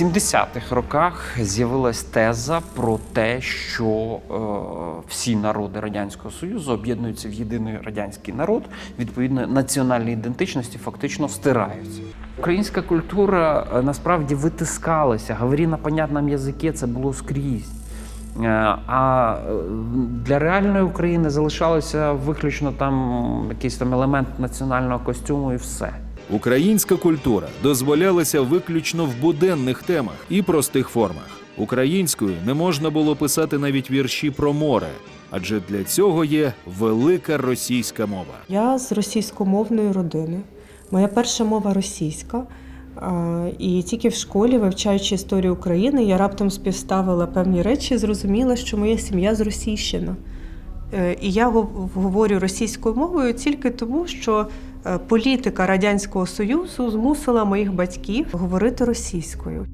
70-х роках з'явилась теза про те, що е, всі народи Радянського Союзу об'єднуються в єдиний радянський народ, відповідно, національні ідентичності фактично стираються. Українська культура е, насправді витискалася. Говорі на понятному язикі це було скрізь. Е, А е, для реальної України залишалося виключно там якийсь там елемент національного костюму і все. Українська культура дозволялася виключно в буденних темах і простих формах. Українською не можна було писати навіть вірші про море, адже для цього є велика російська мова. Я з російськомовної родини. Моя перша мова російська. І тільки в школі, вивчаючи історію України, я раптом співставила певні речі зрозуміла, що моя сім'я з Російщини. Е, І я говорю російською мовою тільки тому, що е, політика Радянського Союзу змусила моїх батьків говорити російською.